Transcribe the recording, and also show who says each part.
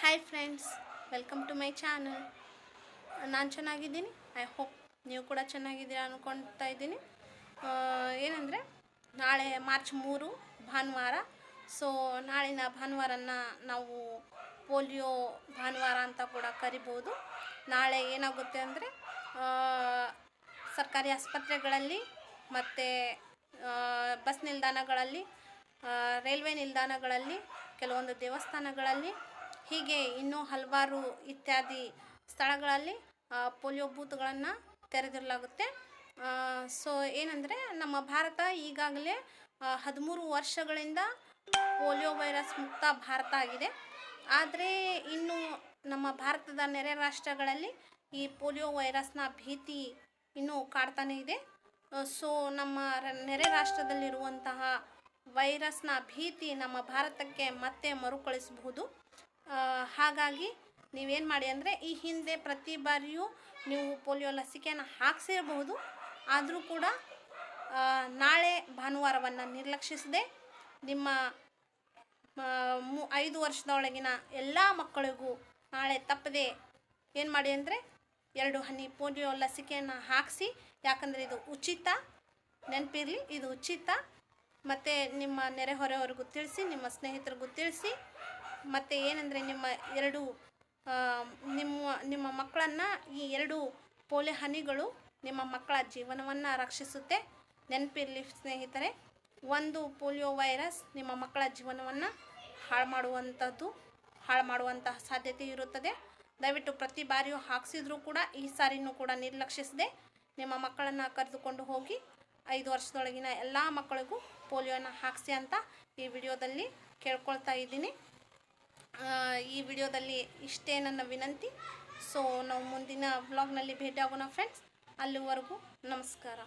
Speaker 1: Hi friends welcome to my channel ನಾನು ಚೆನ್ನಾಗಿದ್ದೀನಿ. I hope ನೀವು ಕೂಡ ಚೆನ್ನಾಗಿದ್ದೀರಾ ಅಂದ್ಕೊಳ್ತಾ ಇದ್ದೀನಿ. ಏನಂದರೆ, ನಾಳೆ ಮಾರ್ಚ್ ಮೂರು, ಭಾನುವಾರ. ಸೊ ನಾಳಿನ ಭಾನುವಾರನ ನಾವು ಪೋಲಿಯೋ ಭಾನುವಾರ ಅಂತ ಕೂಡ ಕರಿಬೋದು. ನಾಳೆ ಏನಾಗುತ್ತೆ ಅಂದರೆ ಸರ್ಕಾರಿ ಆಸ್ಪತ್ರೆಗಳಲ್ಲಿ ಮತ್ತು ಬಸ್ ನಿಲ್ದಾಣಗಳಲ್ಲಿ ರೈಲ್ವೆ ನಿಲ್ದಾಣಗಳಲ್ಲಿ, ಕೆಲವೊಂದು ದೇವಸ್ಥಾನಗಳಲ್ಲಿ ಹೀಗೆ ಇನ್ನೂ ಹಲವಾರು ಇತ್ಯಾದಿ ಸ್ಥಳಗಳಲ್ಲಿ ಪೋಲಿಯೋ ಬೂತ್ಗಳನ್ನು ತೆರೆದಿರಲಾಗುತ್ತೆ. ಸೊ ಏನಂದರೆ ನಮ್ಮ ಭಾರತ ಈಗಾಗಲೇ ಹದಿಮೂರು ವರ್ಷಗಳಿಂದ ಪೋಲಿಯೋ ವೈರಸ್ ಮುಕ್ತ ಭಾರತ ಆಗಿದೆ. ಆದರೆ ಇನ್ನು ನಮ್ಮ ಭಾರತದ ನೆರೆ ರಾಷ್ಟ್ರಗಳಲ್ಲಿ ಈ ಪೋಲಿಯೋ ವೈರಸ್ನ ಭೀತಿ ಇನ್ನೂ ಕಾಡ್ತಾನೇ ಇದೆ. ಸೊ ನಮ್ಮ ನೆರೆ ರಾಷ್ಟ್ರದಲ್ಲಿರುವಂತಹ ವೈರಸ್ನ ಭೀತಿ ನಮ್ಮ ಭಾರತಕ್ಕೆ ಮತ್ತೆ ಮರುಕಳಿಸಬಹುದು. ಹಾಗಾಗಿ ನೀವೇನು ಮಾಡಿ ಅಂದರೆ ಈ ಹಿಂದೆ ಪ್ರತಿ ಬಾರಿಯೂ ನೀವು ಪೋಲಿಯೋ ಲಸಿಕೆಯನ್ನು ಹಾಕ್ಸಿರಬಹುದು. ಆದರೂ ಕೂಡ ನಾಳೆ ಭಾನುವಾರವನ್ನು ನಿರ್ಲಕ್ಷಿಸದೆ ನಿಮ್ಮ ಐದು ವರ್ಷದೊಳಗಿನ ಎಲ್ಲ ಮಕ್ಕಳಿಗೂ ನಾಳೆ ತಪ್ಪದೆ ಏನು ಮಾಡಿ ಅಂದರೆ ಎರಡು ಹನಿ ಪೋಲಿಯೋ ಲಸಿಕೆಯನ್ನು ಹಾಕಿಸಿ, ಯಾಕಂದರೆ ಇದು ಉಚಿತ, ನೆನಪಿರಲಿ, ಇದು ಉಚಿತ. ಮತ್ತು ನಿಮ್ಮ ನೆರೆಹೊರೆಯವ್ರಿಗೂ ತಿಳಿಸಿ, ನಿಮ್ಮ ಸ್ನೇಹಿತರಿಗೂ ತಿಳಿಸಿ ಮತ್ತು ಏನಂದರೆ ನಿಮ್ಮ ಎರಡು ನಿಮ್ಮ ನಿಮ್ಮ ಮಕ್ಕಳನ್ನು ಈ ಎರಡು ಪೋಲಿಯೋ ಹನಿಗಳು ನಿಮ್ಮ ಮಕ್ಕಳ ಜೀವನವನ್ನು ರಕ್ಷಿಸುತ್ತೆ. ನೆನಪಿರಲಿ ಸ್ನೇಹಿತರೆ, ಒಂದು ಪೋಲಿಯೋ ವೈರಸ್ ನಿಮ್ಮ ಮಕ್ಕಳ ಜೀವನವನ್ನು ಹಾಳು ಮಾಡುವಂಥದ್ದು ಹಾಳು ಮಾಡುವಂತಹ ಸಾಧ್ಯತೆ ಇರುತ್ತದೆ. ದಯವಿಟ್ಟು ಪ್ರತಿ ಬಾರಿಯೂ ಹಾಕ್ಸಿದ್ರೂ ಕೂಡ ಈ ಸಾರಿನೂ ಕೂಡ ನಿರ್ಲಕ್ಷಿಸದೆ ನಿಮ್ಮ ಮಕ್ಕಳನ್ನು ಕರೆದುಕೊಂಡು ಹೋಗಿ ಐದು ವರ್ಷದೊಳಗಿನ ಎಲ್ಲ ಮಕ್ಕಳಿಗೂ ಪೋಲಿಯೋನ ಹಾಕಿಸಿ ಅಂತ ಈ ವಿಡಿಯೋದಲ್ಲಿ ಕೇಳ್ಕೊಳ್ತಾ ಇದ್ದೀನಿ. ಈ ವಿಡಿಯೋದಲ್ಲಿ ಇಷ್ಟೇ ನನ್ನ ವಿನಂತಿ. ಸೊ ನಾವು ಮುಂದಿನ ವ್ಲಾಗ್ನಲ್ಲಿ ಭೇಟಿಯಾಗೋಣ ಫ್ರೆಂಡ್ಸ್ ಅಲ್ಲಿವರೆಗೂ ನಮಸ್ಕಾರ.